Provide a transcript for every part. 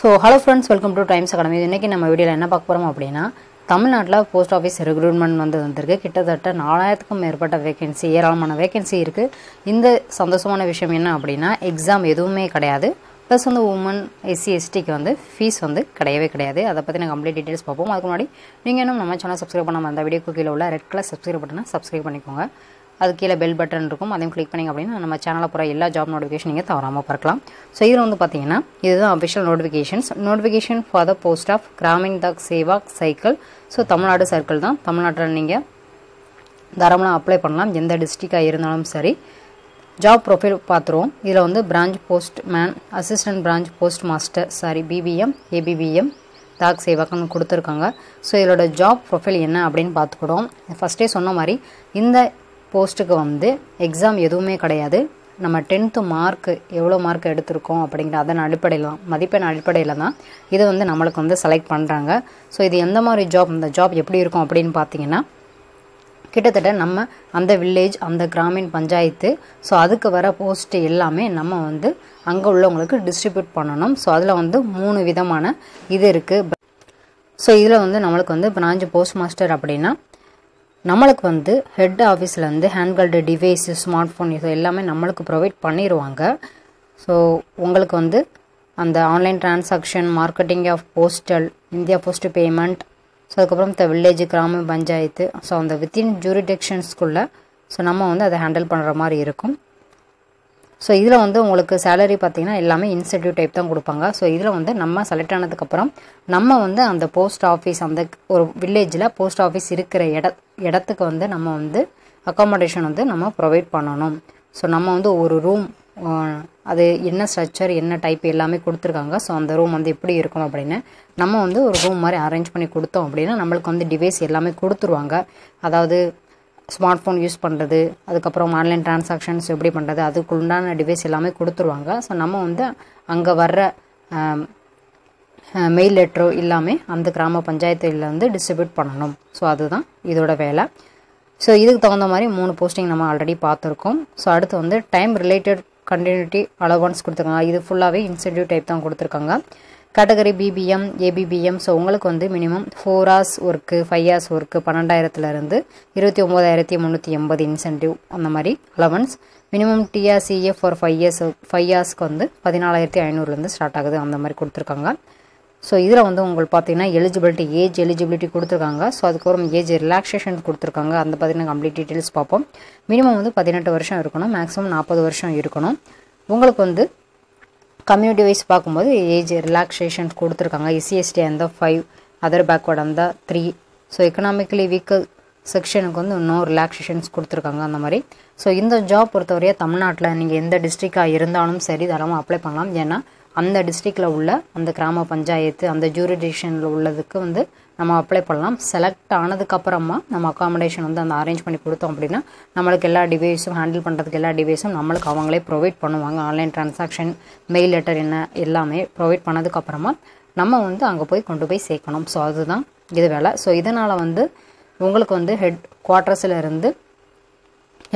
So hello friends welcome to Times Academy இன்றைக்கி நம்ம வீடியோவில் என்ன பார்க்க போகிறோம் அப்படின்னா தமிழ்நாட்டில் போஸ்ட் ஆஃபீஸ் ரெக்ரூட்மெண்ட் வந்து வந்திருக்கு. கிட்டத்தட்ட நாலாயிரத்துக்கும் மேற்பட்ட வேகன்சி ஏராளமான வேகன்சி இருக்குது இந்த சந்தோஷமான விஷயம் என்ன அப்படின்னா எக்ஸாம் எதுவுமே கிடையாது. ப்ளஸ் வந்து உமன் எஸ்சி எஸ்டிக்கு வந்து ஃபீஸ் வந்து கிடையவே கிடையாது. அதை பற்றி நான் கம்ப்ளீட் டீட்டெயில்ஸ் பார்ப்போம். அதுக்கு முன்னாடி நீங்கள் இன்னும் நம்ம சேனல் சப்ஸ்கிரைப் பண்ணாமல் அந்த வீடியோக்கு கீழே உள்ள ரெட் கலர் சப்ஸ்கிரைப் பட்டனை சப்ஸ்கிரைப் பண்ணிக்கோங்க. அது கீழே பெல் பட்டன் இருக்கும். அதையும் கிளிக் பண்ணிங்க அப்படின்னா நம்ம சேனலில் போகிற எல்லா ஜாப் நோட்டிஃபிகேஷன் நீங்கள் தவறாமல் பார்க்கலாம். ஸோ இதில் வந்து பார்த்தீங்கன்னா இதுதான் official notifications notification for the post of Gramin Dak Sevak cycle so Tamil Nadu circle தான். தமிழ்நாட்டில் நீங்கள் தாராளமாக அப்ளை பண்ணலாம். எந்த டிஸ்ட்ரிக்டாக இருந்தாலும் சரி. ஜாப் ப்ரொஃபைல் பார்த்துருவோம் இதில் வந்து branch postman assistant branch postmaster sorry BPM ABPM Dak சேவாக்கன்னு கொடுத்துருக்காங்க. ஸோ இதோட ஜாப் ப்ரொஃபைல் என்ன அப்படின்னு பார்த்துக்கிடுவோம். ஃபஸ்ட்டே சொன்ன மாதிரி இந்த போஸ்ட்டுக்கு வந்து எக்ஸாம் எதுவுமே கிடையாது. நம்ம டென்த்து மார்க் எவ்வளோ மார்க் எடுத்திருக்கோம் அப்படிங்கிற அதன் அடிப்படையில் தான் மதிப்பெண் அடிப்படையில் தான் இது வந்து நம்மளுக்கு வந்து செலக்ட் பண்ணுறாங்க ஸோ இது எந்த மாதிரி ஜாப் இந்த ஜாப் எப்படி இருக்கும் அப்படின்னு பார்த்தீங்கன்னா கிட்டத்தட்ட நம்ம அந்த வில்லேஜ் அந்த கிராமின் பஞ்சாயத்து ஸோ அதுக்கு வர போஸ்ட் எல்லாமே நம்ம வந்து அங்கே உள்ளவங்களுக்கு டிஸ்ட்ரிபியூட் பண்ணணும். ஸோ அதில் வந்து மூணு விதமான இது இருக்குது ஸோ இதில் வந்து நம்மளுக்கு வந்து பிரான்ச் போஸ்ட் மாஸ்டர் அப்படின்னா நம்மளுக்கு வந்து ஹெட் ஆஃபீஸ்லேருந்து வந்து ஹேண்ட்கல்டு டிவைஸு ஸ்மார்ட் ஃபோன் இது எல்லாமே நம்மளுக்கு ப்ரொவைட் பண்ணிடுவாங்க ஸோ உங்களுக்கு வந்து அந்த online transaction marketing of postal India post payment so அதுக்கப்புறம் இந்த வில்லேஜ் கிராம பஞ்சாயத்து ஸோ அந்த வித்தின் ஜூரிடெக்ஷன்ஸ்குள்ளே ஸோ நம்ம வந்து அதை ஹேண்டில் பண்ணுற மாதிரி இருக்கும். ஸோ இதில் வந்து உங்களுக்கு சேலரி பார்த்தீங்கன்னா எல்லாமே இன்சென்டிவ் டைப் தான் கொடுப்பாங்க. ஸோ இதில் வந்து நம்ம செலக்ட் ஆனதுக்கப்புறம் நம்ம வந்து அந்த போஸ்ட் ஆஃபீஸ் அந்த ஒரு வில்லேஜில் போஸ்ட் ஆஃபீஸ் இருக்கிற இட இடத்துக்கு வந்து நம்ம வந்து அக்காமடேஷன் வந்து நம்ம ப்ரொவைட் பண்ணணும். ஸோ நம்ம வந்து ஒரு ரூம் அது என்ன ஸ்ட்ரக்சர் என்ன டைப் எல்லாமே கொடுத்துருக்காங்க. ஸோ அந்த ரூம் வந்து எப்படி இருக்கும் அப்படின்னு நம்ம வந்து ஒரு ரூம் மாதிரி அரேஞ்ச் பண்ணி கொடுத்தோம் அப்படின்னா நம்மளுக்கு வந்து டிவைஸ் எல்லாமே கொடுத்துருவாங்க. அதாவது ஸ்மார்ட் ஃபோன் யூஸ் பண்ணுறது அதுக்கப்புறம் ஆன்லைன் டிரான்சாக்ஷன்ஸ் எப்படி பண்ணுறது அதுக்கு உண்டான டிவைஸ் எல்லாமே கொடுத்துருவாங்க. ஸோ நம்ம வந்து அங்கே வர்ற மெயில் லெட்டரோ எல்லாமே அந்த கிராம பஞ்சாயத்தில் வந்து டிஸ்ட்ரிபியூட் பண்ணணும். ஸோ அதுதான் இதோட வேலை. ஸோ இதுக்கு தகுந்த மாதிரி மூணு போஸ்டிங் நம்ம ஆல்ரெடி பார்த்துருக்கோம். ஸோ அடுத்து வந்து டைம் ரிலேட்டட் கண்டினியூட்டி அலவன்ஸ் கொடுத்துருக்காங்க. இது ஃபுல்லாகவே இன்சென்டிவ் டைப் தான் கொடுத்துருக்காங்க. கேட்டகரி பிபிஎம் ஏபிபிஎம் ஸோ உங்களுக்கு வந்து minimum four hours work five hours work பன்னெண்டாயிரத்துலேருந்து இருபத்தி ஒம்போதாயிரத்தி முந்நூற்றி எண்பது இன்சென்டிவ் அந்த மாதிரி allowance minimum TRCF for five years five இயர்ஸ்க்கு வந்து பதினாலாயிரத்தி ஐநூறுலேருந்து ஸ்டார்ட் ஆகுது. அந்த மாதிரி கொடுத்துருக்காங்க. ஸோ இதில் வந்து உங்களுக்கு பார்த்தீங்கன்னா எலிஜிபிலிட்டி ஏஜ் எலிஜிபிலிட்டி கொடுத்துருக்காங்க. ஸோ அதுக்கப்புறம் ஏஜ் ரிலாக்ஸேஷன் கொடுத்துருக்காங்க. அந்த பார்த்தீங்கன்னா கம்ப்ளீட் டீட்டெயில்ஸ் பார்ப்போம். மினிமம் வந்து பதினெட்டு வருஷம் இருக்கணும். மேக்ஸிமம் நாற்பது வருஷம் இருக்கணும். உங்களுக்கு வந்து கம்யூனிட்டி வைஸ் பார்க்கும்போது ஏஜ் ரிலாக்ஸேஷன் கொடுத்துருக்காங்க. எஸ்சிஎஸ்டி அந்த ஃபைவ் அதர் பேக்வர்ட் அந்த த்ரீ ஸோ எக்கனாமிக்கலி வீக்கு செக்ஷனுக்கு வந்து இன்னும் ரிலாக்ஸேஷன்ஸ் கொடுத்துருக்காங்க அந்த மாதிரி. ஸோ இந்த ஜாப் பொறுத்தவரையே தமிழ்நாட்டில் நீங்கள் எந்த டிஸ்ட்ரிக்டாக இருந்தாலும் சரி தாராளமாக அப்ளை பண்ணலாம். ஏன்னா அந்த டிஸ்ட்ரிக்டில் உள்ள அந்த கிராம பஞ்சாயத்து அந்த ஜூரிடிஷனில் உள்ளதுக்கு வந்து நம்ம அப்ளை பண்ணலாம். செலக்ட் ஆனதுக்கப்புறமா நம்ம அக்காமடேஷன் வந்து அந்த அரேஞ்ச் பண்ணி கொடுத்தோம் அப்படின்னா நம்மளுக்கு எல்லா டிவைஸும் ஹேண்டில் பண்ணுறதுக்கு எல்லா டிவைஸும் நம்மளுக்கு அவங்களே ப்ரொவைட் பண்ணுவாங்க. ஆன்லைன் டிரான்சாக்ஷன் மெயில் லெட்டர் என்ன எல்லாமே ப்ரொவைட் பண்ணதுக்கப்புறமா நம்ம வந்து அங்கே போய் கொண்டு போய் சேர்க்கணும். ஸோ அதுதான் இது வேலை. ஸோ இதனால் வந்து உங்களுக்கு வந்து ஹெட் குவார்ட்டர்ஸில் இருந்து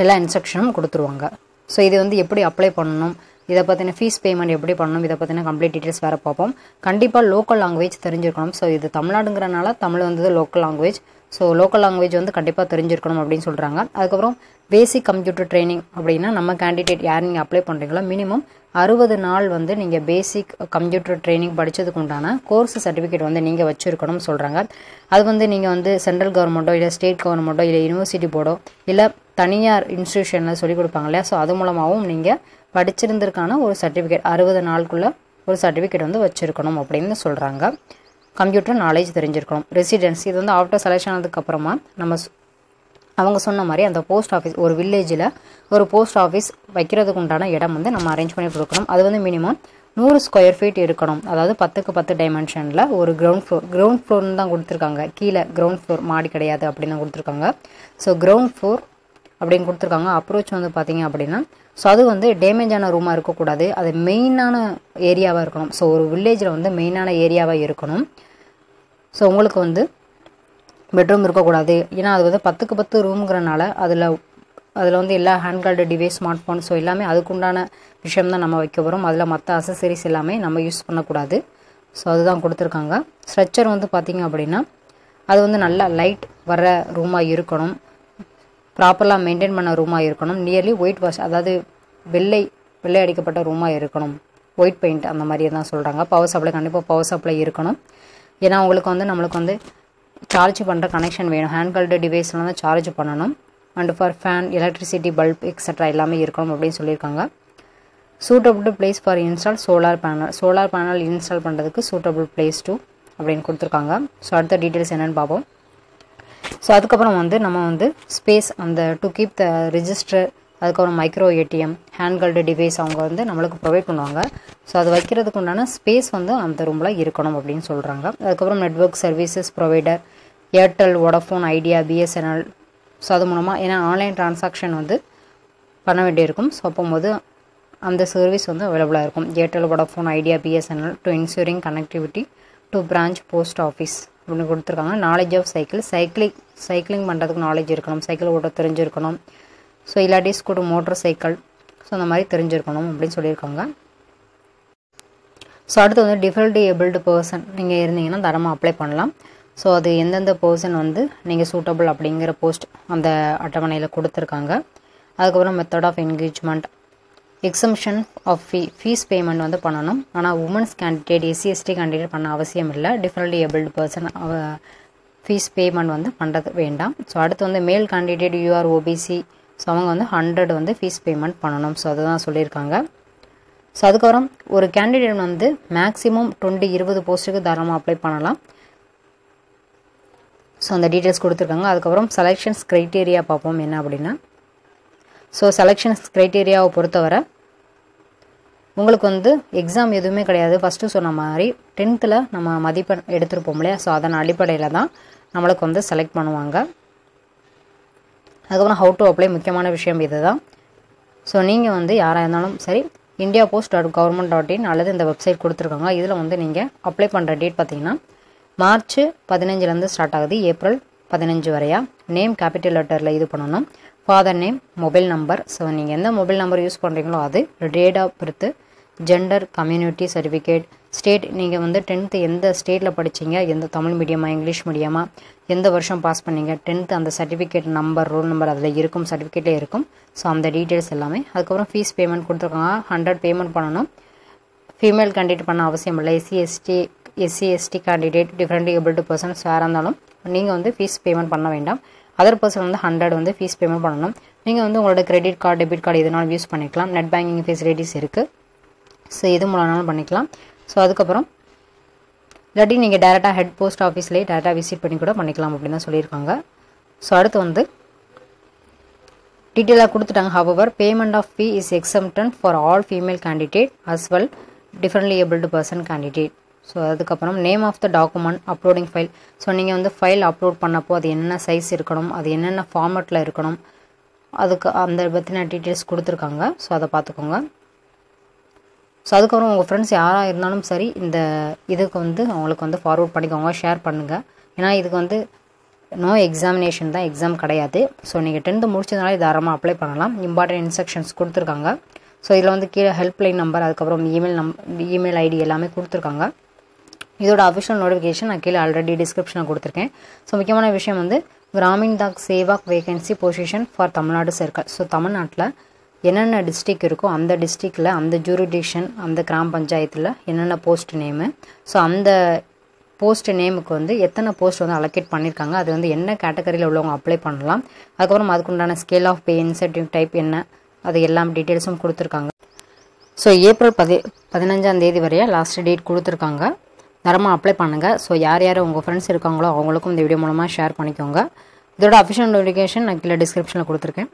எல்லா இன்ஸ்ட்ரக்ஷனும் கொடுத்துருவாங்க. ஸோ இது வந்து எப்படி அப்ளை பண்ணணும்? இதை பற்றின ஃபீஸ் பேமெண்ட் எப்படி பண்ணணும் இதை பற்றின கம்ப்ளீட் டீட்டெயில்ஸ் வேறு பார்ப்போம். கண்டிப்பாக லோக்கல் லாங்குவேஜ் தெரிஞ்சிருக்கணும். ஸோ இது தமிழ்நாடுங்கிறனால தமிழ் வந்தது local language so local language வந்து கண்டிப்பாக தெரிஞ்சிருக்கணும் அப்படின்னு சொல்கிறாங்க அதுக்கப்புறம் பேசிக் கம்ப்யூட்டர் ட்ரைனிங் அப்படின்னா நம்ம கேண்டிடேட் யார் நீங்கள் அப்ளை பண்ணுறீங்களோ மினிமம் அறுபது நாள் வந்து நீங்கள் பேசிக் கம்ப்யூட்டர் ட்ரைனிங் படித்ததுக்கு உண்டான கோர்ஸ் சர்டிஃபிகேட் வந்து நீங்கள் வச்சுருக்கணும்னு சொல்கிறாங்க அது வந்து நீங்கள் வந்து சென்ட்ரல் கவர்மெண்ட்டோ இல்லை ஸ்டேட் கவர்மெண்ட்டோ இல்லை யூனிவர்சிட்டி போர்டோ இல்லை தனியார் இன்ஸ்டியூஷனில் சொல்லிக் கொடுப்பாங்க இல்லையா? ஸோ அது மூலமாகவும் நீங்கள் படிச்சிருந்திருக்கான ஒரு சர்டிஃபிகேட் அறுபது நாளுக்குள்ளே ஒரு சர்டிஃபிகேட் வந்து வச்சுருக்கணும் அப்படின்னு சொல்கிறாங்க கம்ப்யூட்டர் நாலேஜ் தெரிஞ்சிருக்கணும். ரெசிடென்ஸ் இது வந்து ஆஃப்டர் செலெக்ஷன் ஆனதுக்கப்புறமா நம்ம அவங்க சொன்ன மாதிரி அந்த போஸ்ட் ஆஃபீஸ் ஒரு வில்லேஜில் ஒரு போஸ்ட் ஆஃபீஸ் வைக்கிறதுக்கு உண்டான இடம் வந்து நம்ம அரேஞ்ச் பண்ணி கொடுக்கணும். அது வந்து மினிமம் நூறு ஸ்கொயர் ஃபீட் இருக்கணும். அதாவது பத்துக்கு பத்து டைமென்ஷனில் ஒரு கிரவுண்ட் ஃப்ளோர் கிரவுண்ட் ஃப்ளோர்னு தான் கொடுத்துருக்காங்க. கீழே கிரவுண்ட் ஃப்ளோர் மாடி கிடையாது அப்படின்னு கொடுத்துருக்காங்க. ஸோ கிரவுண்ட் ஃப்ளோர் அப்படின்னு கொடுத்துருக்காங்க. அப்ரோச் வந்து பார்த்தீங்க அப்படின்னா ஸோ அது வந்து டேமேஜான ரூமாக இருக்கக்கூடாது. அது மெயினான ஏரியாவாக இருக்கணும். ஸோ ஒரு வில்லேஜில் வந்து மெயினான ஏரியாவாக இருக்கணும். ஸோ உங்களுக்கு வந்து பெட்ரூம் இருக்கக்கூடாது. ஏன்னா அது வந்து பத்துக்கு பத்து ரூம்ங்கிறனால அதில் அதில் வந்து எல்லா handheld device smart phone so எல்லாமே அதுக்குண்டான விஷயம் தான் நம்ம வைக்க போகிறோம் அதில் மற்ற அசசரிஸ் எல்லாமே நம்ம யூஸ் பண்ணக்கூடாது. ஸோ அதுதான் கொடுத்துருக்காங்க. ஸ்ட்ரக்சர் வந்து பார்த்திங்க அப்படின்னா அது வந்து நல்லா லைட் வர ரூமாக இருக்கணும். ப்ராப்பராக மெயின்டைன் பண்ண ரூமாக இருக்கணும். நியர்லி ஒயிட் வாஷ் அதாவது வெள்ளை வெள்ளை அடிக்கப்பட்ட ரூமாக இருக்கணும். ஒயிட் பெயிண்ட் அந்த மாதிரி தான் சொல்கிறாங்க பவர் சப்ளை கண்டிப்பாக பவர் சப்ளை இருக்கணும். ஏன்னா உங்களுக்கு வந்து நம்மளுக்கு வந்து சார்ஜ் பண்ணுற கனெக்ஷன் வேணும். ஹேண்ட் கல்டு டிவைஸ்லாம் தான் சார்ஜ் பண்ணணும். And for fan electricity bulb extra எல்லாமே இருக்கணும் அப்படின்னு சொல்லியிருக்காங்க. Suitable place for install solar panel solar panel install பண்ணுறதுக்கு சூட்டபிள் பிளேஸ் டூ அப்படின்னு கொடுத்துருக்காங்க. ஸோ அடுத்த டீட்டெயில்ஸ் என்னென்னு பார்ப்போம். ஸோ அதுக்கப்புறம் வந்து நம்ம வந்து ஸ்பேஸ் அந்த டு கீப் த ரிஜிஸ்டர் அதுக்கப்புறம் மைக்ரோ ஏடிஎம் ஹேண்ட்கல்டு டிவைஸ் அவங்க வந்து நம்மளுக்கு ப்ரொவைட் பண்ணுவாங்க. ஸோ அது வைக்கிறதுக்கு உண்டான ஸ்பேஸ் வந்து அந்த ரூமில் இருக்கணும் அப்படின்னு சொல்கிறாங்க அதுக்கப்புறம் network services provider Airtel Vodafone Idea BSNL so அது மூலமாக ஏன்னா ஆன்லைன் டிரான்சாக்ஷன் வந்து பண்ண வேண்டியிருக்கும். ஸோ அப்போது அந்த சர்வீஸ் வந்து அவைலபிளாக இருக்கும். Airtel Vodafone Idea BSNL to insuring connectivity to branch post office அப்படின்னு கொடுத்துருக்காங்க. Knowledge of cycle cycling cycling பண்ணுறதுக்கு நாலேஜ் இருக்கணும். சைக்கிள் ஓட்ட தெரிஞ்சிருக்கணும். ஸோ இல்லாட்டி ஸ்கூட்டர் மோட்டர் சைக்கிள் ஸோ அந்த மாதிரி தெரிஞ்சிருக்கணும் அப்படின்னு சொல்லியிருக்காங்க. ஸோ அடுத்து வந்து டிஃபல்டி ஏபிள்டு பர்சன் நீங்கள் இருந்தீங்கன்னா தரமாக அப்ளை பண்ணலாம். ஸோ அது எந்தெந்த பர்சன் வந்து நீங்கள் சூட்டபிள் அப்படிங்கிற போஸ்ட் அந்த அட்டவணையில் கொடுத்துருக்காங்க. அதுக்கப்புறம் method of engagement exemption of fee fees payment வந்து பண்ணணும். ஆனால் women's candidate SC ST candidate பண்ண அவசியம் இல்லை. Differently abled person fees payment வந்து பண்ணுறது வேண்டாம். ஸோ அடுத்து வந்து மேல் கேண்டிடேட் யூஆர் ஓபிசி ஸோ அவங்க வந்து ஹண்ட்ரட் வந்து ஃபீஸ் பேமெண்ட் பண்ணணும். ஸோ அதை தான் சொல்லியிருக்காங்க. ஸோ அதுக்கப்புறம் ஒரு கேண்டிடேட் வந்து மேக்ஸிமம் டுவெண்ட்டி இருபது போஸ்ட்டுக்கு தாராளமாக அப்ளை பண்ணலாம். ஸோ அந்த டீட்டெயில்ஸ் கொடுத்துருக்காங்க. அதுக்கப்புறம் செலெக்ஷன்ஸ் க்ரைட்டீரியா பார்ப்போம். என்ன அப்படின்னா ஸோ செலெக்ஷன்ஸ் க்ரைட்டீரியாவை பொறுத்தவரை உங்களுக்கு வந்து எக்ஸாம் எதுவுமே கிடையாது. ஃபஸ்ட்டு சொன்ன மாதிரி டென்த்தில் நம்ம மதிப்பெண் எடுத்துருப்போம் இல்லையா? ஸோ அதன் அடிப்படையில் தான் நம்மளுக்கு வந்து செலக்ட் பண்ணுவாங்க. அதுக்கப்புறம் ஹவு டு அப்ளை முக்கியமான விஷயம் இது தான் ஸோ நீங்கள் வந்து யாராக இருந்தாலும் சரி India post dot government dot in அல்லது இந்த வெப்சைட் கொடுத்துருக்காங்க. இதில் வந்து நீங்கள் அப்ளை பண்ணுற டேட் பார்த்தீங்கன்னா மார்ச் பதினஞ்சுலேருந்து ஸ்டார்ட் ஆகுது. ஏப்ரல் பதினஞ்சு வரையா? நேம் கேபிட்டல் லெட்டரில் இது பண்ணணும். Father name mobile number so நீங்கள் எந்த மொபைல் நம்பர் யூஸ் பண்ணுறீங்களோ அது date of birth gender community certificate state நீங்கள் வந்து டென்த்து எந்த ஸ்டேட்டில் படிச்சீங்க எந்த தமிழ் மீடியமா இங்கிலீஷ் மீடியமா எந்த வருஷம் பாஸ் பண்ணீங்க டென்த்து அந்த சர்டிஃபிகேட் நம்பர் ரோல் நம்பர் அதில் இருக்கும் சர்டிஃபிகேட்லேயே இருக்கும். ஸோ அந்த டீட்டெயில்ஸ் எல்லாமே. அதுக்கப்புறம் ஃபீஸ் பேமெண்ட் கொடுத்துருக்காங்க. ஹண்ட்ரட் பேமெண்ட் பண்ணணும். ஃபீமேல் கேண்டிடேட் பண்ண அவசியம் இல்லை. SC ST SC ST candidate different abled persons வேறு இருந்தாலும் நீங்கள் வந்து ஃபீஸ் பேமெண்ட் பண்ண வேண்டாம். அதர் பர்சன் வந்து ஹண்ட்ரட் வந்து ஃபீஸ் பேமெண்ட் பண்ணணும். நீங்கள் வந்து உங்களோட கிரெடிட் கார்டு டெபிட் கார்டு எதுனாலும் யூஸ் பண்ணிக்கலாம். நெட் பேங்கிங் ஃபெசிலிட்டிஸ் இருக்குது ஸோ எது மூலம்னாலும் பண்ணிக்கலாம். ஸோ அதுக்கப்புறம் இல்லாட்டி நீங்கள் டேரெக்டாக ஹெட் போஸ்ட் ஆஃபீஸ்லேயே டேரெக்டாக விசிட் பண்ணி கூட பண்ணிக்கலாம் அப்படின்னு தான் சொல்லியிருக்காங்க. ஸோ அடுத்து வந்து டீட்டெயிலாக கொடுத்துட்டாங்க. However payment of fee is exempted for all female candidate as well differently abled person candidate so அதுக்கப்புறம் name of the document uploading file so நீங்கள் வந்து ஃபைல் அப்லோட் பண்ணப்போ அது என்னென்ன சைஸ் இருக்கணும் அது என்னென்ன ஃபார்மேட்டில் இருக்கணும் அதுக்கு அந்த பற்றின டீட்டெயில்ஸ் கொடுத்துருக்காங்க. ஸோ அதை பார்த்துக்கோங்க. ஸோ அதுக்கப்புறம் உங்கள் ஃப்ரெண்ட்ஸ் யாராக இருந்தாலும் சரி இந்த இதுக்கு வந்து அவங்களுக்கு வந்து ஃபார்வர்ட் பண்ணிக்கோங்க ஷேர் பண்ணுங்கள் ஏன்னா இதுக்கு வந்து நோ எக்ஸாமினேஷன் தான் எக்ஸாம் கிடையாது. ஸோ நீங்கள் டென்த்து முடிச்சதுனால தாராளமாக அப்ளை பண்ணலாம். இம்பார்ட்டன்ட் இன்ஸ்ட்ரக்ஷன்ஸ் கொடுத்துருக்காங்க. ஸோ இதில் வந்து கீழே ஹெல்ப்லைன் நம்பர் அதுக்கப்புறம் இமெயில் நம் இமெயில் ஐடி எல்லாமே கொடுத்துருக்காங்க. இதோட அஃபிஷியல் நோட்டிஃபிகேஷன் நான் கீழே ஆல்ரெடி டிஸ்கிரிப்ஷனில் கொடுத்துருக்கேன். ஸோ முக்கியமான விஷயம் வந்து Gramin Dak Sevak vacancy position for Tamil Nadu circle so தமிழ்நாட்டில் என்னென்ன டிஸ்ட்ரிக் இருக்கோ அந்த டிஸ்ட்ரிக்டில் அந்த ஜூரிடிஷன் அந்த கிராம பஞ்சாயத்தில் என்னென்ன போஸ்ட் நேமு ஸோ அந்த போஸ்ட் நேமுக்கு வந்து எத்தனை போஸ்ட் வந்து அலோகேட் பண்ணியிருக்காங்க அது வந்து என்ன கேட்டகரியில் உள்ளவங்க அப்ளை பண்ணலாம் அதுக்கப்புறம் அதுக்குண்டான scale of pay incentive type என்ன அது எல்லாம் டீட்டெயில்ஸும் கொடுத்துருக்காங்க. ஸோ ஏப்ரல் பதி பதினஞ்சாம் தேதி வரையா லாஸ்ட் டேட் கொடுத்துருக்காங்க. தரமாக அப்ளை பண்ணுங்கள் ஸோ யார் யார் உங்கள் ஃப்ரெண்ட்ஸ் இருக்காங்களோ அவங்களுக்கும் இந்த வீடியோ மூலமாக ஷேர் பண்ணிக்கோங்க. இதோட அஃபிஷியல் நோட்டிஃபிகேஷன் நான் கீழே டிஸ்கிரிப்ஷனில் கொடுத்துருக்கேன்.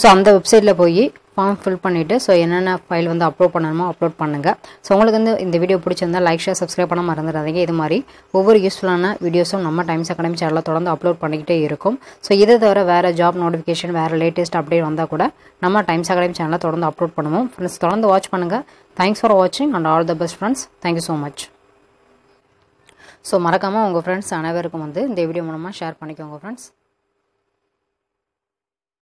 ஸோ அந்த வெப்சைட்டில் போய் ஃபார்ம் ஃபில் பண்ணிவிட்டு ஸோ என்னென்ன ஃபைல் வந்து அப்லோட் பண்ணணுமோ அப்லோட் பண்ணுங்கள் ஸோ உங்களுக்கு வந்து இந்த வீடியோ பிடிச்சிருந்தா லைக் ஷேர் சப்ஸ்கிரைப் பண்ண மறந்துடாதீங்க. இது மாதிரி ஒவ்வொரு யூஸ்ஃபுல்லான வீடியோஸும் நம்ம டைம்ஸ் அகாடமி சேனலில் தொடர்ந்து அப்லோட் பண்ணிக்கிட்டே இருக்கும். ஸோ இதை தவிர வேறு ஜாப் நோட்டிஃபிகேஷன் வேறு லேட்டஸ்ட் அப்டேட் வந்தால் கூட நம்ம டைம்ஸ் அகாடமி சேனலில் தொடர்ந்து அப்லோட் பண்ணுவோம். ஃப்ரெண்ட்ஸ் தொடர்ந்து வாட்ச் பண்ணுங்கள் தேங்க்ஸ் ஃபார் வாட்சிங் and all the best friends thank you so much so மறக்காமல் உங்கள் ஃப்ரெண்ட்ஸ் அனைவருக்கும் வந்து இந்த வீடியோ மூலமாக ஷேர் பண்ணிக்கோங்க ஃப்ரெண்ட்ஸ்